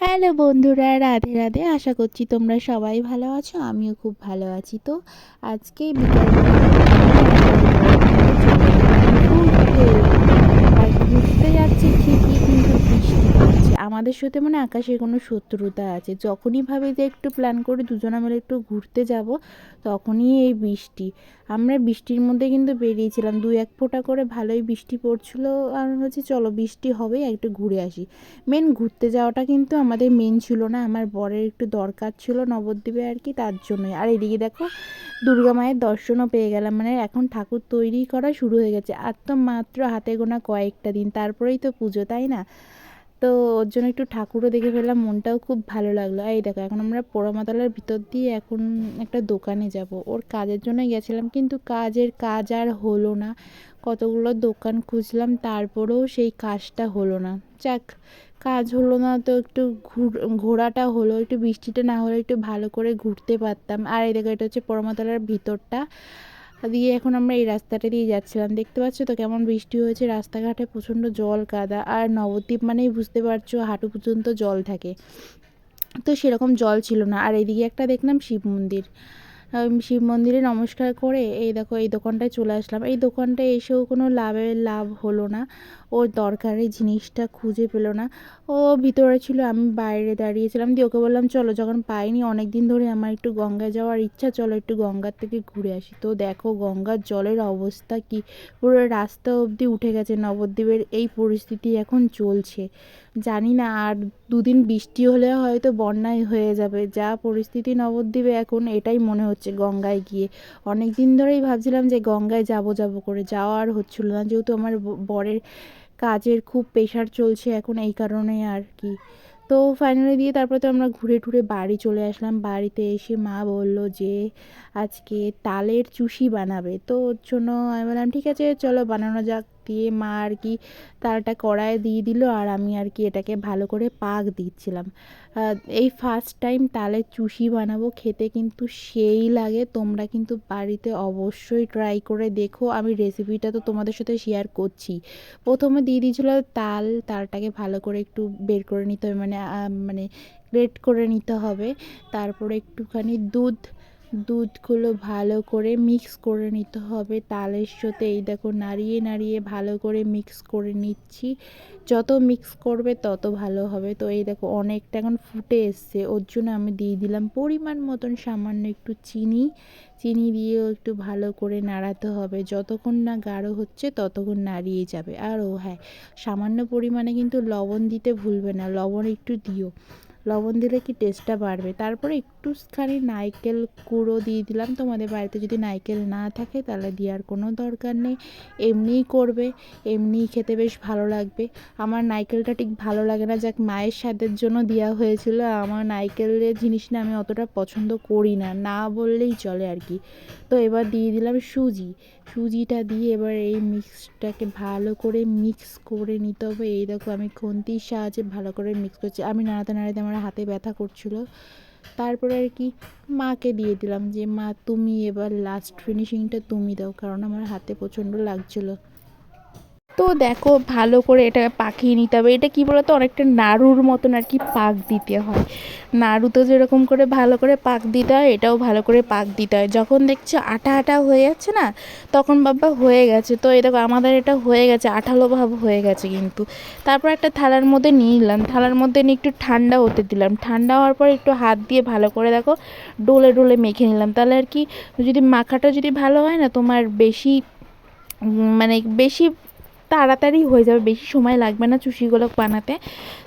Hello বন্ধুরা, রাধে রাধে। আশা করছি তোমরা সবাই ভালো আছো, আমিও খুব ভালো আছি। তো আজকে আর ঘুরতে যাচ্ছি ঠিকই কিন্তু বৃষ্টি পড়ছে আমাদের সাথে মানে আকাশের কোনো শত্রুতা আছে। যখনই ভাবে যে একটু প্ল্যান করে দুজনে মিলে একটু ঘুরতে যাব, তখনই এই বৃষ্টি। আমরা বৃষ্টির মধ্যে কিন্তু বেরিয়েছিলাম। দুই এক ফোঁটা করে ভালোই বৃষ্টি পড়ছিল। আর হচ্ছে চলো বৃষ্টি হবে, একটু ঘুরে আসি। মেন ঘুরতে যাওয়াটা কিন্তু আমাদের মেন ছিল না। আমার বরের একটু দরকার ছিল নবদ্বীপে আর কি, তার জন্যই। আর এদিকে দেখো, দুর্গা মায়ের দর্শনও পেয়ে গেলাম। মানে এখন ঠাকুর তৈরি করা শুরু হয়ে গেছে। আর তো মাত্র হাতে গোনা কয়েকটা দিন। তারপরেই তো পুজো, তাই না? তো ওর জন্য একটু ঠাকুরও দেখে ফেললাম, মনটাও খুব ভালো লাগল। এই দেখো, এখন আমরা পোড়ামাতলার ভিতর দিয়ে এখন একটা দোকানে যাব। ওর কাজের জন্যই গেছিলাম, কিন্তু কাজের কাজ আর হলো না। কতগুলো দোকান খুঁজলাম, তারপরেও সেই কাজটা হলো না। যাক, কাজ হলো না তো একটু ঘুর, ঘোরাটা হলো, একটু বৃষ্টিটা না হলে একটু ভালো করে ঘুরতে পারতাম। আর এই দেখো, এটা হচ্ছে পোড়ামাতলার ভিতরটা। দিয়ে এখন আমরা এই রাস্তাটা দিয়ে যাচ্ছিলাম। দেখতে পাচ্ছ তো কেমন বৃষ্টি হয়েছে। রাস্তাঘাটে প্রচণ্ড জল কাদা। আর নবদ্বীপ মানেই বুঝতে পারছ হাঁটু পর্যন্ত জল থাকে। তো সেরকম জল ছিল না। আর এদিকে একটা দেখলাম শিব মন্দির। শিব মন্দিরে নমস্কার করে এই দেখো, এই দোকানটায় চলে আসলাম। এই দোকানটায় এসেও কোনো লাভের লাভ হলো না। ওর দরকারি জিনিসটা খুঁজে পেল না। ও ভিতরে ছিল, আমি বাইরে দাঁড়িয়েছিলাম দিয়ে ওকে বললাম, চলো, যখন পাইনি অনেক দিন ধরে আমার একটু গঙ্গায় যাওয়ার ইচ্ছা, চলো একটু গঙ্গার থেকে ঘুরে আসি। তো দেখো, গঙ্গার জলের অবস্থা কি? পুরো রাস্তা অবধি উঠে গেছে নবদ্বীপের, এই পরিস্থিতি এখন চলছে। জানি না, আর দুদিন বৃষ্টি হলে হয়তো বন্যায় হয়ে যাবে। যা পরিস্থিতি নবদ্বীপে এখন, এটাই মনে হচ্ছে গঙ্গায় গিয়ে। অনেক দিন ধরেই ভাবছিলাম যে গঙ্গায় যাব যাব করে। যাওয়া আর হচ্ছিল না, যেহেতু আমার বরের কাজের খুব প্রেশার চলছে এখন এই কারণে আর কি। তো ফাইনালি দিয়ে তারপর তো আমরা ঘুরে টুরে বাড়ি চলে আসলাম। বাড়িতে এসে মা বলল যে, আজকে তালের চুষি বানাবে। তো ওর জন্য আমি বললাম, ঠিক আছে, চলো বানানো যাক। দিয়ে মা আর কি তালটা কড়ায় দিয়ে দিল আর আমি আর কি এটাকে ভালো করে পাক দিচ্ছিলাম। এই ফার্স্ট টাইম তালের চুষি বানাবো খেতে কিন্তু সেই লাগে, তোমরা কিন্তু বাড়িতে অবশ্যই ট্রাই করে দেখো। আমি রেসিপিটা তো তোমাদের সাথে শেয়ার করছি। প্রথমে দিয়ে দিয়েছিল তাল, তালটাকে ভালো করে একটু বের করে নিতে হবে মানে মানে গ্রেট করে নিতে হবে। তারপরে একটুখানি দুধ দুধগুলো ভালো করে মিক্স করে নিতে হবে। তালের সাথে এই দেখো নাড়িয়ে নাড়িয়ে ভালো করে মিক্স করে নিচ্ছি। যত মিক্স করবে তত ভালো হবে। তো এই দেখো অনেকটা এখন ফুটে এসছে। ওর জন্য আমি দিয়ে দিলাম পরিমাণ মতন সামান্য একটু চিনি। চিনি দিয়েও একটু ভালো করে নাড়াতে হবে। যতক্ষণ না গাঢ় হচ্ছে ততক্ষণ নাড়িয়ে যাবে। আর ও হ্যাঁ সামান্য পরিমাণে কিন্তু লবণ দিতে ভুলবে না। লবণ একটু দিও। লবণ দিলে কি টেস্টটা বাড়বে? তারপরে একটুখানি নারকেল কুড়ো দিয়ে দিলাম। তোমাদের বাড়িতে যদি নারকেল না থাকে, তাহলে দেওয়ার কোনো দরকার নেই। এমনিই করবে, এমনিই খেতে বেশ ভালো লাগবে। আমার নারকেলটা ঠিক ভালো লাগে না। যাক, মায়ের স্বাদের জন্য দেওয়া হয়েছিল। আমার নারকেলের জিনিস না আমি অতটা পছন্দ করি না। না বললেই চলে আর কি। তো এবার দিয়ে দিলাম সুজি। সুজিটা দিয়ে এবার এই মিক্সটাকে ভালো করে মিক্স করে নিতে হবে। এই দেখো আমি খুন্তির সাহায্যে ভালো করে মিক্স করছি। আমি নাড়াতে নাড়াতে আমার হাতে ব্যথা করছিল। তারপরে আর কি মাকে দিয়ে দিলাম যে, মা, তুমি এবার লাস্ট ফিনিশিংটা তুমি দাও, কারণ আমার হাতে প্রচণ্ড লাগছিল। তো দেখো, ভালো করে এটা পাকিয়ে নিতে হবে। এটা কী বলতো, অনেকটা নাড়ুর মতন আর কি পাক দিতে হয়। নাড়ু তো যেরকম করে ভালো করে পাক দিতে হয়, এটাও ভালো করে পাক দিতে হয়। যখন দেখছ আটা আটা হয়ে যাচ্ছে না, তখন বাবা হয়ে গেছে। তো দেখো, আমাদের এটা হয়ে গেছে, আঠালো ভাব হয়ে গেছে কিন্তু। তারপর একটা থালার মধ্যে নিয়ে নিলাম। থালার মধ্যে নিয়ে একটু ঠান্ডা হতে দিলাম। ঠান্ডা হওয়ার পর একটু হাত দিয়ে ভালো করে দেখো, ডোলে ডোলে মেখে নিলাম। তাহলে আর কি, যদি মাখাটা যদি ভালো হয় না, তোমার বেশি মানে বেশি তাড়াতাড়ি হয়ে যাবে, বেশি সময় লাগবে না চুষিগুলো বানাতে।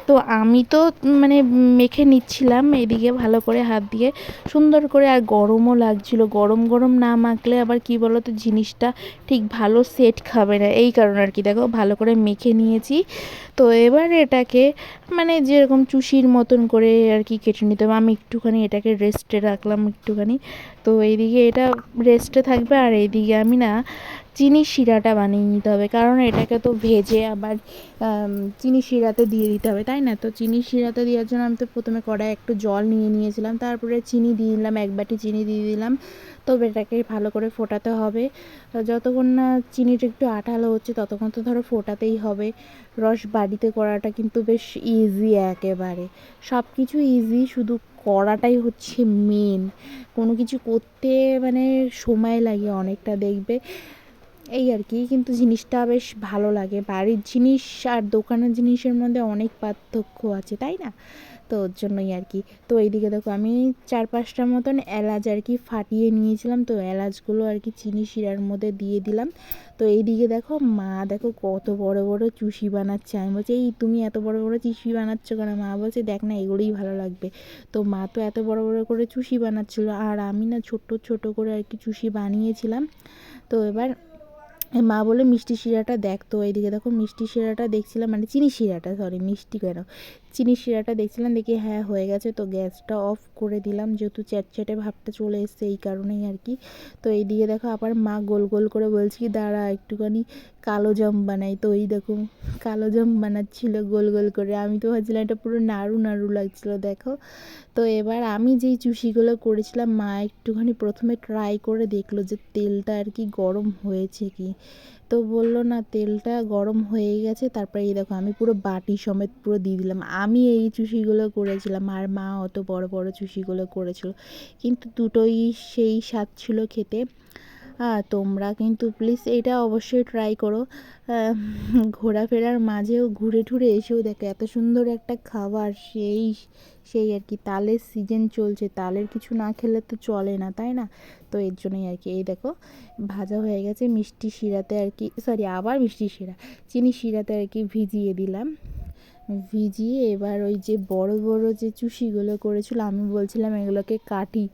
তো আমি তো মানে মেখে নিচ্ছিলাম এদিকে ভালো করে হাত দিয়ে। সুন্দর করে আর গরমও লাগছিল। গরম গরম না মাখলে আবার কি বলো তো জিনিসটা ঠিক ভালো সেট খাবে না। এই কারণে আর কি, দেখো ভালো করে মেখে নিয়েছি। তো এবার এটাকে মানে যেরকম চুষির মতন করে আর কি কেটে নিতে হবে। আমি একটুখানি এটাকে রেস্টে রাখলাম একটুখানি। তো এইদিকে এটা রেস্টে থাকবে আর এইদিকে আমি না চিনির শিরাটা বানিয়ে নিতে হবে। কারণ এটাকে তো ভেজে আবার চিনি শিরাতে দিয়ে দিতে হবে, তাই না? তো চিনি শিরাতে দেওয়ার জন্য আমি তো প্রথমে কড়াই একটু জল নিয়ে নিয়েছিলাম, তারপরে চিনি দিয়ে দিলাম, এক বাটি চিনি দিয়ে দিলাম। তো এটাকে ভালো করে ফোটাতে হবে। যতক্ষণ না চিনিটা একটু আঠালো হচ্ছে, ততক্ষণ তো ধরো ফোটাতেই হবে। রস বাড়িতে করাটা কিন্তু বেশ ইজি একেবারে। সব কিছু ইজি শুধু করাটাই হচ্ছে মেন কোনো কিছু করতে মানে সময় লাগে অনেকটা, দেখবে? এই আর কি, কিন্তু জিনিসটা বেশ ভালো লাগে। বাড়ির জিনিস আর দোকানের জিনিসের মধ্যে অনেক পার্থক্য আছে, তাই না? তো ওর জন্যই আর কি। তো এইদিকে দেখো, আমি চার পাঁচটার মতন এলাচ আর কি ফাটিয়ে নিয়েছিলাম। তো এলাচগুলো আর কি চিনি শিরার মধ্যে দিয়ে দিলাম। তো এইদিকে দেখো, মা দেখো কত বড় বড় চুষি বানাচ্ছে। আমি বলছি, এই তুমি এত বড় বড় চুষি বানাচ্ছ কেন? মা বলছে, দেখ না, এগুলোই ভালো লাগবে। তো মা তো এত বড় বড় করে চুষি বানাচ্ছিল। আর আমি না ছোট ছোট করে আর কি চুষি বানিয়েছিলাম। তো এবার মা বলে মিষ্টি শিরাটা দেখতো এইদিকে দেখো, মিষ্টি শিরাটা দেখছিলাম মানে চিনি শিরাটা সরি মিষ্টি কেন? চিনি শিরাটা দেখছিলাম, দেখি হ্যাঁ হয়ে গেছে। তো গ্যাসটা অফ করে দিলাম, যেহেতু চ্যাটচ্যাটে ভাবটা চলে এসছে এই কারণেই আর কি। তো এইদিকে দেখো আবার মা গোল গোল করে বলছি কি, দাঁড়া, একটুখানি কালো জাম বানাই। তো এই দেখো কালো জাম বানাচ্ছিল গোল গোল করে। আমি তো ভাবছিলাম এটা পুরো নাড়ু নাড়ু লাগছিল, দেখো। তো এবার আমি যেই চুষিগুলো করেছিলাম, মা একটুখানি প্রথমে ট্রাই করে দেখল যে তেলটা আর কি গরম হয়েছে কি। তো বলল, না, তেলটা গরম হয়ে গেছে। তারপরে এই দেখো আমি পুরো বাটি সমেত পুরো দিয়ে দিলাম। আমি এই চুষিগুলো করেছিলাম আর মা অত বড় বড় চুষিগুলো করেছিল। কিন্তু দুটোই সেই স্বাদ ছিল খেতে। তোমরা কিন্তু প্লিজ এটা অবশ্যই ট্রাই করো। ঘোরাফেরার মাঝেও ঘুরে ঠুরে এসেও দেখো, এত সুন্দর একটা খাবার, সেই সেই আর কি, তালের সিজন চলছে। তালের কিছু না খেলে তো চলে না, তাই না? তো এর জন্যই আর কি, এই দেখো, ভাজা হয়ে গেছে মিষ্টি শিরাতে আর কি সরি আবার মিষ্টি শিরা, চিনি শিরাতে আর কি ভিজিয়ে দিলাম। ভিজিয়ে এবার ওই যে বড় বড় যে চুষিগুলো করেছিল, আমি বলছিলাম এগুলোকে কাঠি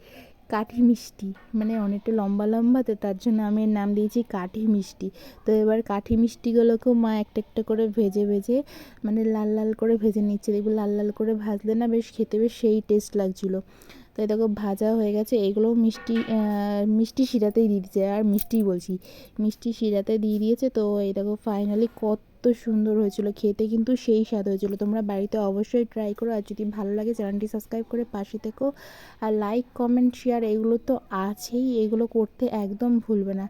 কাঠি মিষ্টি। মানে অনেকটা লম্বা লম্বা, তো তার জন্য আমি এর নাম দিয়েছি কাঠি মিষ্টি। তো এবার কাঠি মিষ্টিগুলোকেও মা একটা একটা করে ভেজে ভেজে মানে লাল লাল করে ভেজে নিচ্ছে। দেখব লাল লাল করে ভাজলে না বেশ খেতে বেশ সেই টেস্ট লাগছিল। তো দেখো ভাজা হয়ে গেছে এগুলো মিষ্টি মিষ্টি শিরাতেই দিয়ে দিয়েছে। আর মিষ্টি বলছি, মিষ্টি শিরাতে দিয়ে দিয়েছে। তো এই দেখো ফাইনালি কত সুন্দর হয়েছিল, খেতে কিন্তু সেই স্বাদ হয়েছিল। তোমরা বাড়িতে অবশ্যই ট্রাই করো আর যদি ভালো লাগে চ্যানেলটি সাবস্ক্রাইব করে পাশে থেকো। আর লাইক কমেন্ট শেয়ার এগুলো তো আছেই, এগুলো করতে একদম ভুলবে না।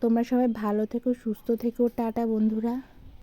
তোমরা সবাই ভালো থেকো, সুস্থ থেকো, টাটা বন্ধুরা।